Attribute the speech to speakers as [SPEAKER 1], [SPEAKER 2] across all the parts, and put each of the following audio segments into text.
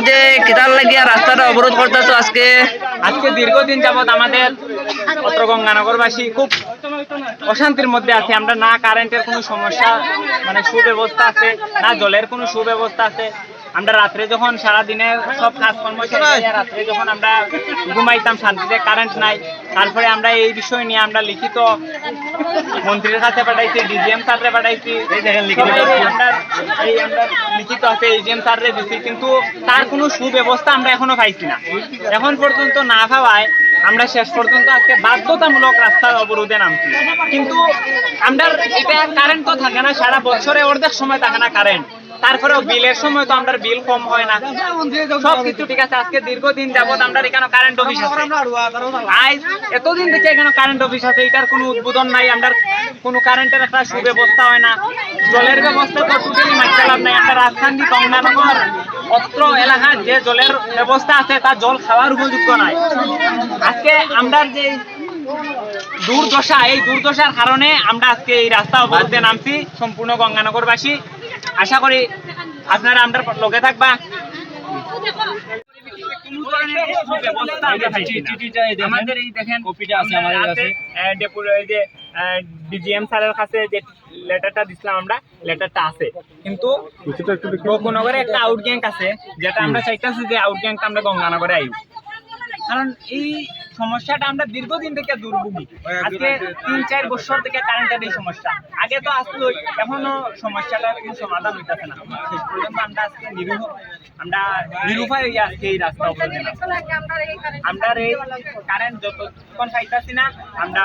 [SPEAKER 1] মধ্যে কেতার লাগিয়া রাস্তাটা অবরোধ করতেছো আজকে
[SPEAKER 2] আজকে দীর্ঘদিন যাবত আমাদের পত্র গঙ্গানগরবাসী খুব অশান্তির মধ্যে আছে। আমরা না কারেন্টের কোনো সমস্যা মানে সুব্যবস্থা আছে না জলের কোনো সুব্যবস্থা আছে। আমরা রাত্রে যখন সারা দিনে সব কাজকর্ম রাত্রে যখন আমরা ঘুমাইতাম শান্তিতে কারেন্ট নাই। তারপরে আমরা এই বিষয় নিয়ে আমরা লিখিত মন্ত্রীর কাছে পাঠাইছি ডিজিএম স্যাররে পাঠাইছি। এই আমরা লিখিত আছে এজিএম স্যাররে দিছি কিন্তু তার কোনো সুব্যবস্থা আমরা এখনও পাইছি না। এখন পর্যন্ত না পাওয়ায় আমরা শেষ পর্যন্ত আজকে বাধ্যতামূলক রাস্তার অবরোধে নামছি। কিন্তু আমরা এটা কারেন্ট তো থাকে না, সারা বছরে অর্ধেক সময় থাকে না কারেন্ট তারপরেও বিলের সময় তো আমরা বিল কম হয় না। সব কিছু ঠিক আছে, আজকে দীর্ঘদিন যাবত আমরা এখানে কারেন্ট অফিস আছে। আজ এতদিন থেকে এখানে কারেন্ট অফিস আছে, এটার কোনো উদ্বোধন নাই আমরা কোনো কারেন্টের একটা সুব্যবস্থা হয় না। জলের ব্যবস্থা তো টোটালি মাইতে লাভ নাই আমরা রাজধানী গঙ্গানগর অত্র এলাকার যে জলের ব্যবস্থা আছে, তা জল খাওয়ার উপযুক্ত নাই আজকে আমরা যে দুর্দশা, এই দুর্দশার কারণে আমরা আজকে এই রাস্তা অবরোধে নামছি, সম্পূর্ণ গঙ্গানগরবাসী। আশা করি আপনারা আমরা লগে থাকবা। আমাদের এই দেখেন
[SPEAKER 3] কপিটা আছে আমাদের কাছে।
[SPEAKER 2] আহ, ডেপুটি এই যে ডিজিএম স্যারের কাছে যে লেটারটা দিছিলাম আমরা লেটারটা আছে। কিন্তু বকুনগরে একটা আউট গ্যাং আছে যেটা আমরা চাইতেছি যে আউট গ্যাংটা আমরা গঙ্গানগরে আইব। কারণ এই সমস্যাটা আমরা দীর্ঘদিন থেকে দুর্ভোগী আজকে তিন চার বছর থেকে কারেন্টের এই সমস্যা। আগে তো আসলো এখনও সমস্যাটার কোনো সমাধান হইতেছে না। শেষ পর্যন্ত আমরা আজকে নিরূহ আমরা নিরুপায় হইয়া আজকে এই রাস্তা অবরোধে আমরা এই কারেন্ট যতক্ষণ পাইতাছি না আমরা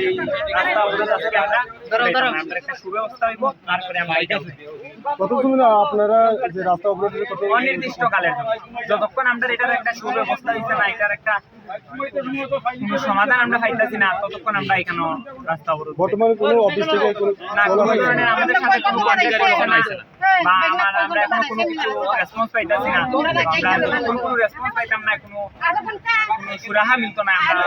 [SPEAKER 2] এই রাস্তা অবরোধ আজকে আমরা আমরা একটা সুব্যবস্থা হইব তারপরে আমরা এটা
[SPEAKER 4] কত সময় আপনারা যে রাস্তা অবরোধের কত
[SPEAKER 2] অনির্দিষ্ট কালের জন্য। যতক্ষণ আমরা এটার একটা সুব্যবস্থা হইছে না এটার একটা সমাধান আমরা পাইতাছি না ততক্ষণ আমরা এখানে রাস্তা অবরোধ
[SPEAKER 4] বর্তমানে কোনো অফিস থেকে কোনো
[SPEAKER 2] না কোনো ধরনের আমাদের সাথে কোনো কন্ট্যাক্ট করছে না। বা আমার আমরা এখনও কোনো কিছু রেসপন্স পাইতাছি না। আমরা যতক্ষণ কোনো রেসপন্স পাইতাম না কোনো কোনো সুরাহা মিলতো না। আমরা